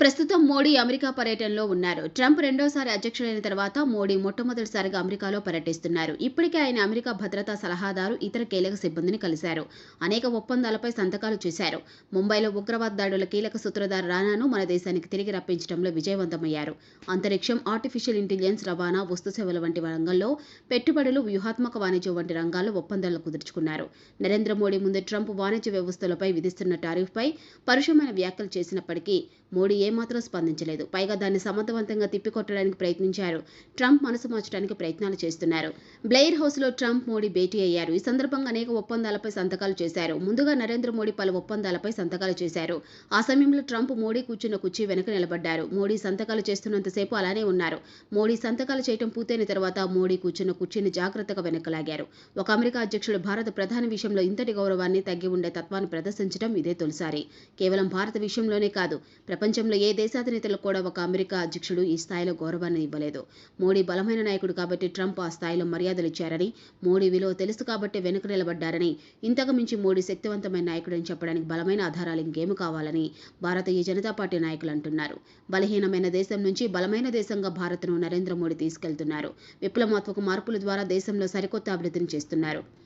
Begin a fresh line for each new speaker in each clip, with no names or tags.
ప్రస్తుతం మోడీ అమెరికా పర్యటనలో ఉన్నారు. ట్రంప్ రెండోసారి అధ్యక్షుడైన తర్వాత మోడీ మొట్టమొదటిసారిగా అమెరికాలో పర్యటిస్తున్నారు. ఇప్పటికే ఆయన అమెరికా భద్రతా సలహాదారు ఇతర కీలక సిబ్బందిని కలిశారు. అనేక ఒప్పందాలపై సంతకాలు చేశారు. ముంబైలో ఉగ్రవాద దాడుల కీలక సూత్రధారు రానాను మన దేశానికి తిరిగి రప్పించడంలో విజయవంతమయ్యారు. అంతరిక్షం ఆర్టిఫిషియల్ ఇంటెలిజెన్స్ రవాణా వస్తు సేవల వంటి రంగంలో పెట్టుబడులు వ్యూహాత్మక వాణిజ్యం వంటి రంగాల్లో ఒప్పందాలు కుదుర్చుకున్నారు. నరేంద్ర మోడీ ముందు ట్రంప్ వాణిజ్య వ్యవస్థలపై విధిస్తున్న టారిఫ్పై పరుషమైన వ్యాఖ్యలు చేసినప్పటికీ మోడీ ఏమాత్రం స్పందించలేదు. పైగా దాన్ని సమర్థవంతంగా తిప్పికొట్టడానికి ప్రయత్నించారు. ట్రంప్ మనసు మార్చడానికి ప్రయత్నాలు చేస్తున్నారు. బ్లెయిర్ హౌస్లో ట్రంప్ మోడీ భేటీ అయ్యారు. ఈ సందర్భంగా అనేక ఒప్పందాలపై సంతకాలు చేశారు. ముందుగా నరేంద్ర మోడీ పలు ఒప్పందాలపై సంతకాలు చేశారు. ఆ సమయంలో ట్రంప్ మోడీ కూర్చున్న కుర్చీ వెనుక నిలబడ్డారు. మోడీ సంతకాలు చేస్తున్నంతసేపు అలానే ఉన్నారు. మోడీ సంతకాలు చేయడం పూర్తయిన తర్వాత మోడీ కూర్చున్న కుర్చీని జాగ్రత్తగా వెనకలాగారు ఒక అమెరికా అధ్యక్షుడు భారత ప్రధాని విషయంలో ఇంతటి గౌరవాన్ని తగ్గి ఉండే తత్వాన్ని ప్రదర్శించడం ఇదే తొలిసారి. కేవలం భారత విషయంలోనే కాదు ప్రపంచంలో ఏ దేశాధినేతలకు కూడా ఒక అమెరికా అధ్యక్షుడు ఈ స్థాయిలో గౌరవాన్ని ఇవ్వలేదు. మోడీ బలమైన నాయకుడు కాబట్టి ట్రంప్ ఆ స్థాయిలో మర్యాదలు ఇచ్చారని మోడీ విలువ తెలుసు కాబట్టి వెనుక నిలబడ్డారని ఇంతకు మించి మోడీ శక్తివంతమైన నాయకుడని చెప్పడానికి బలమైన ఆధారాలు ఇంకేమి కావాలని భారతీయ జనతా పార్టీ నాయకులు అంటున్నారు. బలహీనమైన దేశం నుంచి బలమైన దేశంగా భారత్ను నరేంద్ర మోడీ తీసుకెళ్తున్నారు. విప్లవాత్మక మార్పుల ద్వారా దేశంలో సరికొత్త అభివృద్ధిని చేస్తున్నారు.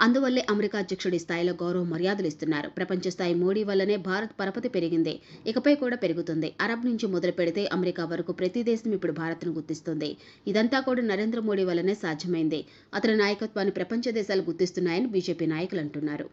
అందువల్లే అమెరికా అధ్యక్షుడి స్థాయిలో గౌరవ మర్యాదలు ఇస్తున్నారు. ప్రపంచ స్థాయి మోడీ వల్లనే భారత్ పరపతి పెరిగింది. ఇకపై కూడా పెరుగుతుంది. అరబ్ నుంచి మొదలు పెడితే అమెరికా వరకు ప్రతి దేశం ఇప్పుడు భారత్ను గుర్తిస్తుంది. ఇదంతా కూడా నరేంద్ర మోడీ వల్లనే సాధ్యమైంది. అతని నాయకత్వాన్ని ప్రపంచ దేశాలు గుర్తిస్తున్నాయని బీజేపీ నాయకులు అంటున్నారు.